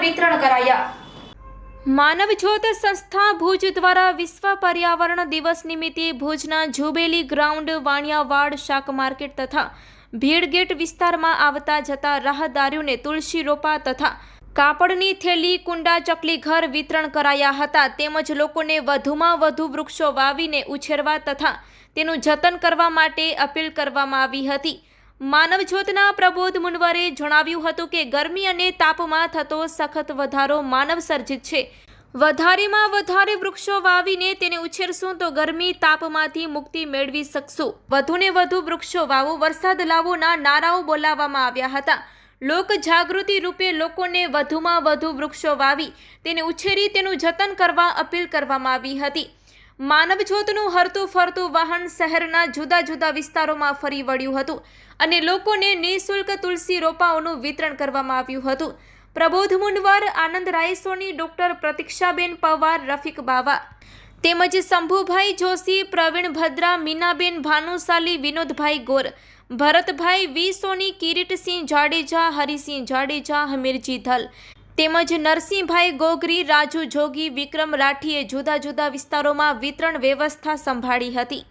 વિતરણ કરાયા. માનવજ્યોત સંસ્થા ભુજ દ્વારા વિશ્વ પર્યાવરણ દિવસ નિમિત્તે ભુજના જુબેલી ગ્રાઉન્ડ, વાણિયાવાડ, શાક માર્કેટ તથા ભીડગેટ વિસ્તારમાં આવતા જતા રાહદારીઓને તુલસી રોપા તથા કાપડની થેલી, કુંડા ચકલી ઘર વિતરણ કરાયા હતા. તેમજ લોકોને વધુમાં વધુ વૃક્ષો વાવીને ઉછેરવા તથા તેનું જતન કરવા માટે અપીલ કરવામાં આવી હતી. માનવજ્યોતના પ્રબોધ મુનવરે જણાવ્યું હતું કે ગરમી અને તાપમાં થતો સખત વધારો માનવ સર્જિત છે. વધારેમાં વધારે વૃક્ષો વાવીને તેને ઉછેરશું તો ગરમી તાપમાંથી મુક્તિ મેળવી શકશું. વધુને વધુ વૃક્ષો વાવો, વરસાદ લાવોના નારાઓ બોલાવવામાં આવ્યા હતા. લોક જાગૃતિ રૂપે લોકોને વધુમાં વધુ વૃક્ષો વાવી, તેને ઉછેરી તેનું જતન કરવા અપીલ કરવામાં આવી હતી. માનવજ્યોતનું હરતું ફરતું વાહન શહેરના જુદા જુદા વિસ્તારોમાં ફરી વળ્યું હતું અને લોકોને નિઃશુલ્ક તુલસી રોપાઓનું વિતરણ કરવામાં આવ્યું હતું. પ્રબોધ મુનવર આનંદ રાયસોની ડોક્ટર પ્રતિક્ષાબેન પવાર, રફીક બાવા તેમજ શંભુભાઈ જોશી, પ્રવીણ ભદ્રા, મીનાબેન ભાનુશાલી, વિનોદભાઈ ગોર, ભરતભાઈ વી સોની, કિરીટસિંહ જાડેજા, હરિસિંહ જાડેજા, હમીરજી ધલ તેમજ નરસિંહભાઈ ગોગરી રાજુ જોગી વિક્રમ રાઠીએ જુદા જુદા વિસ્તારોમાં વિતરણ વ્યવસ્થા સંભાળી હતી.